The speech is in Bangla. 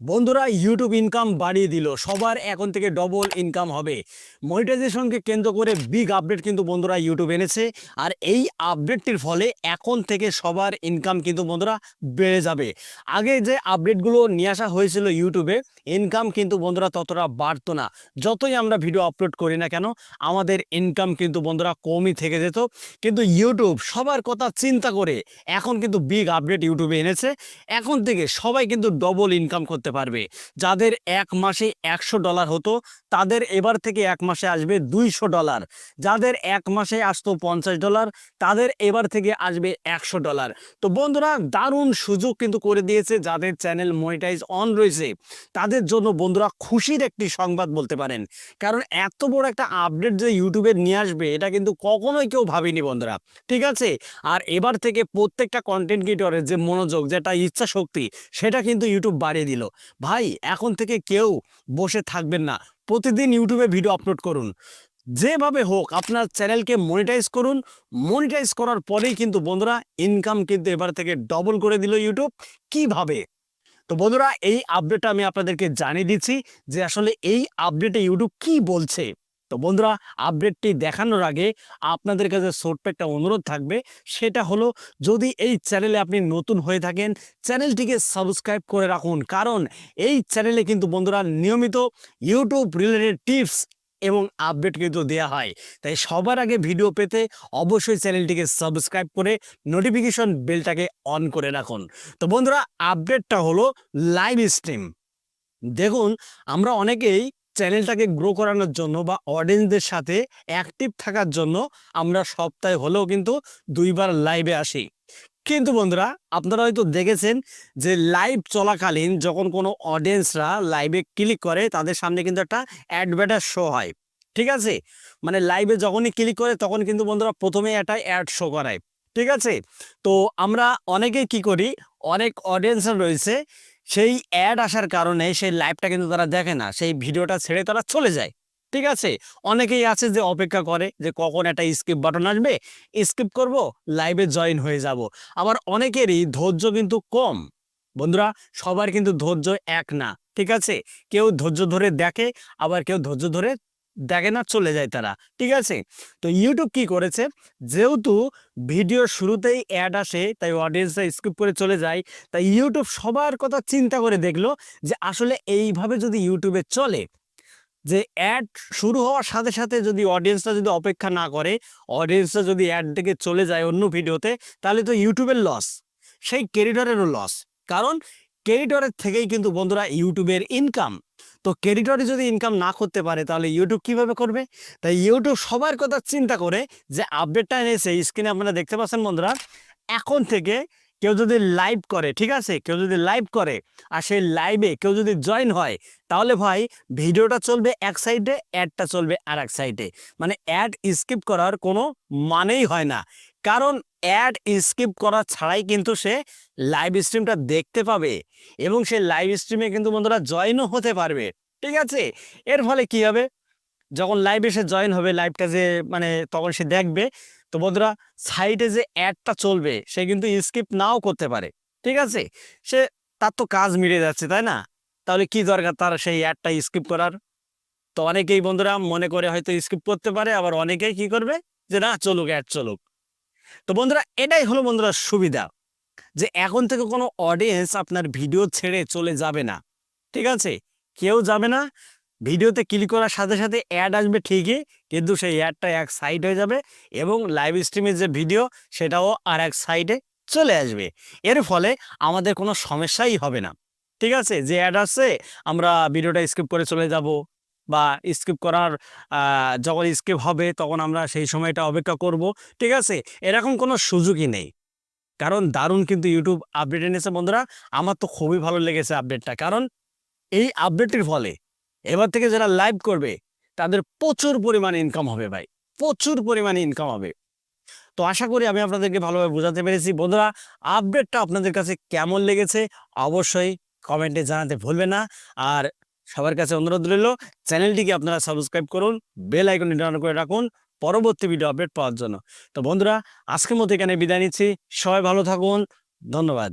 বন্ধুরা ইউটিউব ইনকাম বাড়িয়ে দিল। সবার এখন থেকে ডবল ইনকাম হবে। মনিটাইজেশনকে কেন্দ্র করে বিগ আপডেট কিন্তু বন্ধুরা ইউটিউব এনেছে। আর এই আপডেটটির ফলে এখন থেকে সবার ইনকাম কিন্তু বন্ধুরা বেড়ে যাবে। আগে যে আপডেটগুলো নিয়ে আসা হয়েছিল ইউটিউবে ইনকাম কিন্তু বন্ধুরা ততটা বাড়তো না। যতই আমরা ভিডিও আপলোড করি না কেন, আমাদের ইনকাম কিন্তু বন্ধুরা কমই থেকে যেত। কিন্তু ইউটিউব সবার কথা চিন্তা করে এখন কিন্তু বিগ আপডেট ইউটিউবে এনেছে। এখন থেকে সবাই কিন্তু ডবল ইনকাম করতে পারবে। যাদের এক মাসে একশো ডলার হতো, তাদের এবার থেকে এক মাসে আসবে দুইশো ডলার। যাদের এক মাসে আসতো পঞ্চাশ ডলার, তাদের এবার থেকে আসবে একশো ডলার। তো বন্ধুরা, দারুণ সুযোগ কিন্তু করে দিয়েছে যাদের চ্যানেল মনিটাইজ অন রয়েছে। তাদের জন্য বন্ধুরা খুশির একটি সংবাদ বলতে পারেন। কারণ এত বড় একটা আপডেট যে ইউটিউবে নিয়ে আসবে, এটা কিন্তু কখনোই কেউ ভাবেনি বন্ধুরা। ঠিক আছে? আর এবার থেকে প্রত্যেকটা কন্টেন্ট ক্রিয়েটরের যে মনোযোগ, যেটা ইচ্ছা শক্তি সেটা কিন্তু ইউটিউব বাড়িয়ে দিল। ভাই, এখন থেকে কেউ বসে থাকবেন না। প্রতিদিন ইউটিউবে ভিডিও আপলোড করুন। যেভাবে হোক, আপনার চ্যানেলকে মনিটাইজ করুন। মনিটাইজ করার পরেই কিন্তু বন্ধুরা ইনকাম কিন্তু এবার থেকে ডবল করে দিল ইউটিউব কীভাবে? তো বন্ধুরা, এই আপডেটটা আমি আপনাদেরকে জানিয়ে দিচ্ছি যে আসলে এই আপডেটে ইউটিউব কি বলছে। তো বন্ধুরা আপডেটটি দেখানোর আগে আপনাদের কাছে ছোট্ট একটা অনুরোধ থাকবে। সেটা হলো, যদি এই চ্যানেলে আপনি নতুন হয়ে থাকেন, চ্যানেলটিকে সাবস্ক্রাইব করে রাখুন। কারণ এই চ্যানেলে কিন্তু বন্ধুরা নিয়মিত ইউটিউব রিলেটেড টিপস এবং আপডেট কিন্তু দেওয়া হয়। তাই সবার আগে ভিডিও পেতে অবশ্যই চ্যানেলটিকে সাবস্ক্রাইব করে নোটিফিকেশন বেলটাকে অন করে রাখুন। তো বন্ধুরা আপডেটটা হলো লাইভ স্ট্রিম দেখুন, আমরা অনেকেই চ্যানেলটাকে গ্রো করানোর জন্য বা অডিয়েন্সদের সাথে অ্যাক্টিভ থাকার জন্য আমরা সপ্তাহে হলেও কিন্তু দুইবার লাইভে আসি। কিন্তু বন্ধুরা, আপনারা হয়তো দেখেছেন যে লাইভ চলাকালীন যখন কোনো অডিয়েন্সরা লাইভে ক্লিক করে, তাদের সামনে কিন্তু একটা অ্যাডভার্টাইজ শো হয়। ঠিক আছে? মানে লাইভে যখনই ক্লিক করে, তখন কিন্তু বন্ধুরা প্রথমে একটা অ্যাড শো করায়। ঠিক আছে? তো আমরা অনেকেই কি করি? অনেক অডিয়েন্সরা রয়েছে সেই অ্যাড আসার কারণে সেই লাইভটা কিন্তু তারা দেখে না। সেই ভিডিওটা ছেড়ে তারা চলে যায়। ঠিক আছে? অনেকেই আছে যে অপেক্ষা করে যে কখন একটা স্কিপ বাটন আসবে। স্কিপ করব লাইভে জয়েন হয়ে যাব। আবার অনেকেরই ধৈর্য কিন্তু কম। বন্ধুরা, সবার কিন্তু ধৈর্য এক না। ঠিক আছে? কেউ ধৈর্য ধরে দেখে, আবার কেউ ধৈর্য ধরে দেখে না চলে যায় তারা, ঠিক আছে? তো ইউটিউব কি করেছে? যেহেতু ভিডিও শুরুতেই অ্যাড আসে, তাই অডিয়েন্সরা স্কিপ করে চলে যায়, তাই ইউটিউব সবার কথা চিন্তা করে দেখল যে আসলে এইভাবে যদি ইউটিউবে চলে, যে অ্যাড শুরু হওয়ার সাথে সাথে যদি অডিয়েন্সরা যদি অপেক্ষা না করে অডিয়েন্সরা যদি অ্যাড থেকে চলে যায় অন্য ভিডিওতে, তাহলে তো ইউটিউবের লস সেই ক্রেডিটরেরও লস কারণ ক্রেডিটরের থেকেই কিন্তু বন্ধুরা ইউটিউবের ইনকাম তো ক্রেডিটরে যদি ইনকাম না করতে পারে, তাহলে ইউটিউব কীভাবে করবে? তাই ইউটিউব সবার কথা চিন্তা করে যে আপডেটটা এনেছে স্ক্রিনে আপনারা দেখতে পাচ্ছেন বন্ধুরা, এখন থেকে কেউ যদি লাইভ করে, ঠিক আছে? কেউ যদি লাইভ করে, আর সেই লাইভে কেউ যদি জয়েন হয়, তাহলে ভাই ভিডিওটা চলবে এক সাইডে অ্যাডটা চলবে আর এক সাইডে মানে অ্যাড স্কিপ করার কোনো মানেই হয় না। কারণ অ্যাড স্কিপ করা ছাড়াই কিন্তু সে লাইভ স্ট্রিমটা দেখতে পাবে এবং সে লাইভ স্ট্রিমে কিন্তু বন্ধুরা জয়েনও হতে পারবে। ঠিক আছে? এর ফলে কি হবে? যখন লাইভে সে জয়েন হবে, লাইভটা যে মানে তখন সে দেখবে, তো বন্ধুরা সাইডে যে অ্যাডটা চলবে, সে কিন্তু স্কিপ নাও করতে পারে। ঠিক আছে? সে তার তো কাজ মিটে যাচ্ছে, তাই না? তাহলে কি দরকার তার সেই অ্যাডটা স্কিপ করার? তো অনেকেই বন্ধুরা মনে করে হয়তো স্কিপ করতে পারে, আবার অনেকেই কি করবে? যে না, চলুক, অ্যাড চলুক। তো বন্ধুরা, এটাই হলো বন্ধুরা সুবিধা যে এখন থেকে কোনো অডিয়েন্স আপনার ভিডিও ছেড়ে চলে যাবে না। ঠিক আছে? কেউ যাবে না। ভিডিওতে ক্লিক করার সাথে সাথে অ্যাড আসবে ঠিকই, কিন্তু সেই অ্যাডটা এক সাইড হয়ে যাবে এবং লাইভ স্ট্রিমের যে ভিডিও সেটাও আর এক সাইডে চলে আসবে। এর ফলে আমাদের কোনো সমস্যাই হবে না। ঠিক আছে? যে অ্যাড আসছে, আমরা ভিডিওটা স্কিপ করে চলে যাব। বা স্কিপ করার যখন স্কিপ হবে তখন আমরা সেই সময়টা অপেক্ষা করব, ঠিক আছে? এরকম কোনো সুযোগই নেই। কারণ দারুণ কিন্তু ইউটিউব আপডেট এনেছে বন্ধুরা, আমার তো খুবই ভালো লেগেছে আপডেটটা কারণ এই আপডেটের ফলে এবার থেকে যারা লাইভ করবে, তাদের প্রচুর পরিমাণে ইনকাম হবে ভাই, প্রচুর পরিমাণে ইনকাম হবে। তো আশা করি আমি আপনাদেরকে ভালোভাবে বোঝাতে পেরেছি। বন্ধুরা আপডেটটা আপনাদের কাছে কেমন লেগেছে অবশ্যই কমেন্টে জানাতে ভুলবে না। আর সবার কাছে অনুরোধ রইল, চ্যানেলটিকে আপনারা সাবস্ক্রাইব করুন, বেল আইকন নির্ধারণ করে রাখুন পরবর্তী ভিডিও আপডেট পাওয়ার জন্য। তো বন্ধুরা, আজকের মতো এখানে বিদায় নিচ্ছি, সবাই ভালো থাকুন, ধন্যবাদ।